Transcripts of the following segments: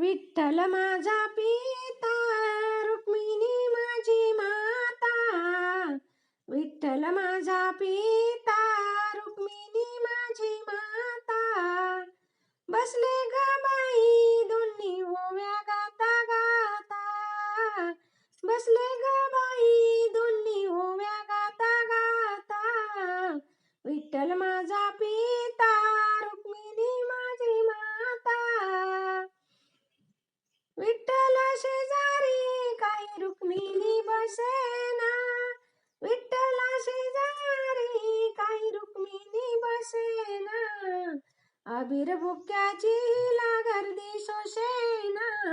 विठ्ठल माझा पिता रुक्मिणी माझी माता. विठ्ठल माझा पिता रुक्मिणी माझी माता. बसले ग बाई दोन्ही ओव्या गाता गाता. बसले ग बाई दोन्ही ओव्या गाता गाता. विठ्ठल माझा पिता रुक्मिणी माझी माता विठ्ठल शेजारी काही रुक्मिणी बसेना विठ्ठल शेजारी काही रुक्मिणी बसेना अबीर बुक्याची हिला गर्दी शोषेना.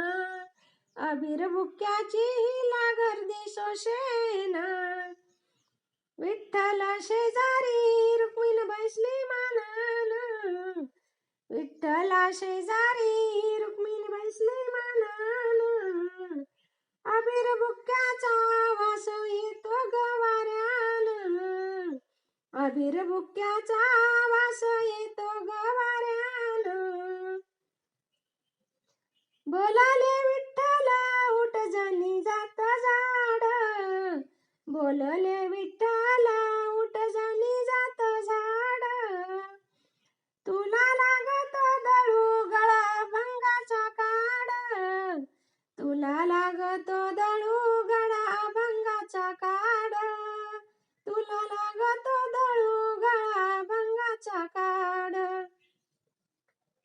अबीर बुक्याची हिला गर्दी शोषेना. विठ्ठल शेजारी रुक्मिण बैसली मानान. विठ्ठला शेजारी रुक्मिण बैसली मानान. अबीर बुक्याचा वास येतो गवाऱ्यान. अबीर बुक्याचा वास येतो गवाऱ्यान. बोलाले विठ्ठला उठ जणी जात झाड. बोलले विठ्ठला उठ जणी जात झाड. तुला लागत दळू गळा भंगाचा काड. तुला लागतो दळू गळा भंगाचा काड. तुला लागत दळू गळा भंगाचा काड.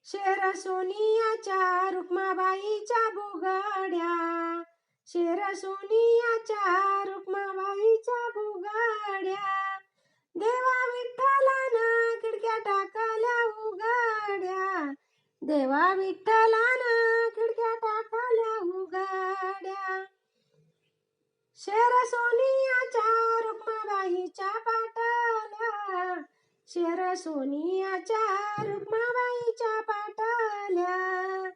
शेर सोनियाच्या शेर सोनियाच्या रुक्माबाईच्या भुगाड्या. देवा विठ्ठलानं खिडक्या टाकाल्या उघाड्या. देवा विठ्ठलानं खिडक्या टाकाल्या उगाड्या शेर सोनियाच्या रुक्माबाईच्या पाटाल्या. शेर सोनियाच्या रुक्माबाईच्या पाटाल्या.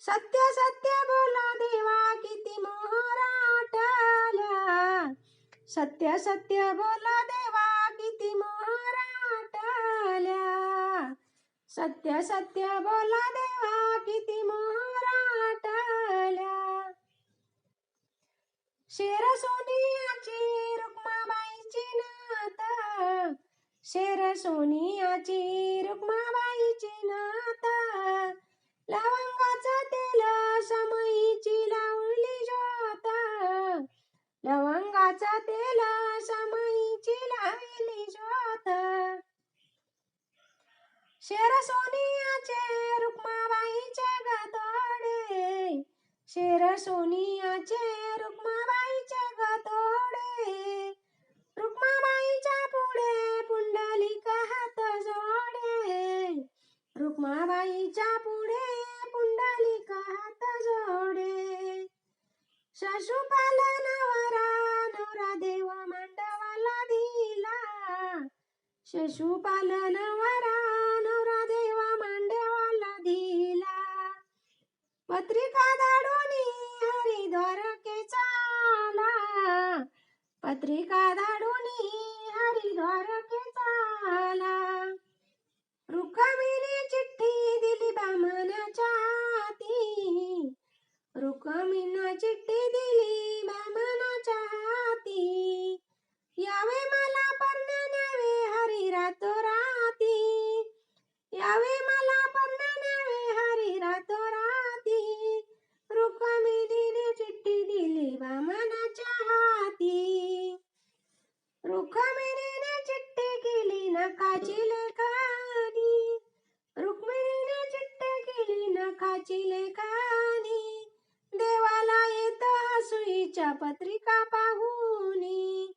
सत्य सत्य बोला देवा किती मोहराटल्या सत्य सत्य बोला देवा किती मोहराटल्या सत्य सत्य बोला देवा किती मोहराटल्या शेर सोनियाची रुक्माबाईची नात. शेर सोनियाची तेला समईची लावली ज्योत. शेर सोनियाचे रुक्माबाईचे गतोडे. शेर सोनियाचे रुक्माबाईचे गतोडे. रुक्माबाईच्या पुढे पुंडलिक हात जोडे. रुक्माबाईच्या पुढे पुंडलिक हात जोडे. शशुपालन वर नवरा देव मांडवाला दिला. शशुपालन वर हसुईच्या पत्रिका पाहुनी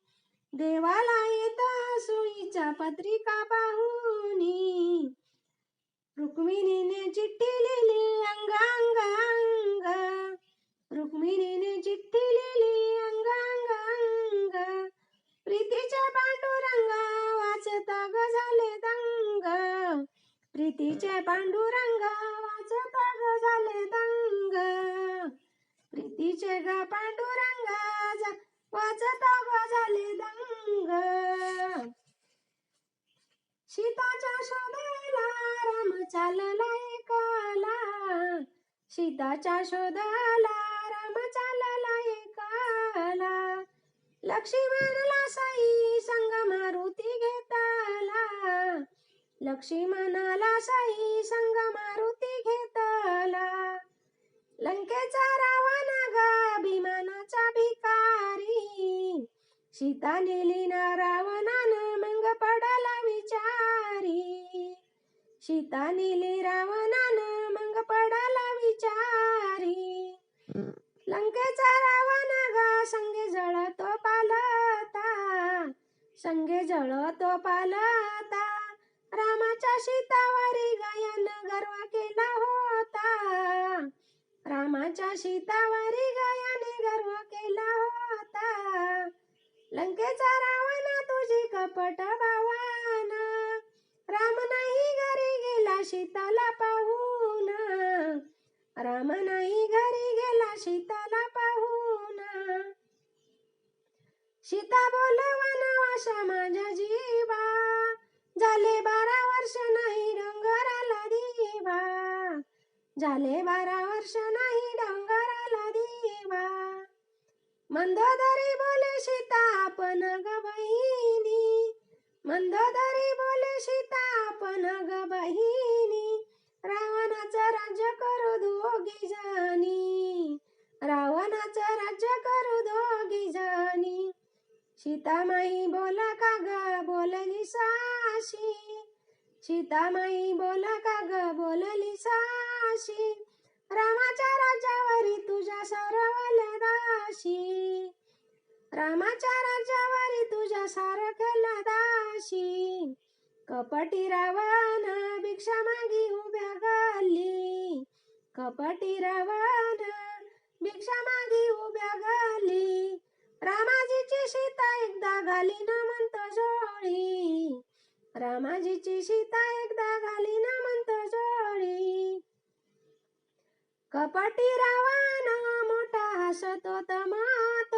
देवाला येता हसुईच्या पत्रिका पाहुनी रुक्मिणीने चिठ्ठी लिहिली अंग अंग. अंग रुक्मिणीने चिठ्ठी लिहिली अंग अंग अंग. प्रीतीच्या पांडुरंगा वाचता ग झाले दंग. प्रीतीच्या पांडुरंगा वाचता ग झाले दंग. प्रीतीचे ग पांडुरंगा जा- वाचता ग झाले दंग. सीताच्या शोधाला राम चालला एकाला. सीताच्या शोधाला राम चालला एकाला. लक्ष्मणला साई संग मारुती घेताला. लक्ष्मणाला साई संग मारुती घेताला लंकेचा रावण गा भीमानाचा भिकारी सीता नेली ना रावणानं मग पडला विचारी. सीता नेली रावणानं मग पडला विचारी. लंकेचा रावण गा संगे जळतो पालता संगे जळतो पालता. रामाच्या सीतावरी गायन गर्व केला होता. रामाच्या सीतावरी गायाने गर्व केला होता. लंकेचा रावणा तुझी कपट भावाना. राम नाही घरी गेला सीताला पाहून. राम नाही घरी गेला सीताला पाहून. सीता बोल अशा माझ्या जीवा. झाले बारा वर्ष नाही डोंगराला दिवा. झाले बारा वर्ष नाही डोंगर मंदोदरी बोले सीता आपण ग बहिणी. मंदोदरी बोले सीता आपण ग बहिणी. रावणाचं राज्य करू दोघी जणी. रावणाचं राज्य करू दोघी जणी. सीतामाई बोला का ग? बोलली साशी. सीतामाई बोला का ग? बोलली साशी. रामाच्या राज्यावरी तुझ्या सरवल रामाच्या राज्यावरी तुझ्या सारखं दाशी कपटी रावण भिक्षा मागी उभ्या गल्ली कपटी रावण भिक्षा मागी उभ्या गल्ली रामाजीची सीता एकदा घाली न म्हणतो जोळी रामाजीची सीता एकदा घाली न म्हणतो जोळी कपटी रावण मोठा हसतो तमात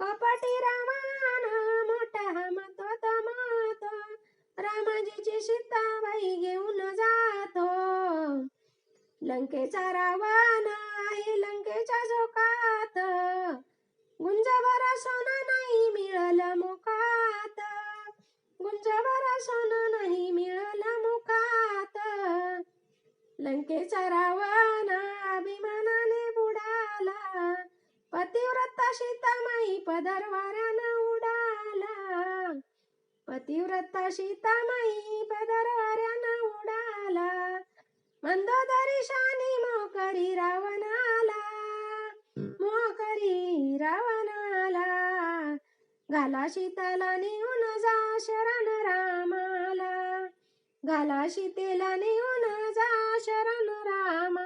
कपटी रावण मोठा हमतो तमातो रामाजीची सीताबाई घेऊन जातो. लंकेचा रावण आहे लंकेच्या झोकात. गुंजभर सोनं नाही मिळालं मुखात गुंजभर सोनं नाही मिळालं मुखात लंकेचा रावण अभिमानाने बुडाला. पतिव्रता सीतामाई पदरवाऱ्यानं उडाला. पतिव्रता सीतामाई पदरवाऱ्यानं उडाला. मंदोदरी शानी मोकरी रावणाला. मोकरी रावणाला. घाला सीताला नेऊन जा शरण रामाला. घाला सीतेला नेऊन जा शरण रामा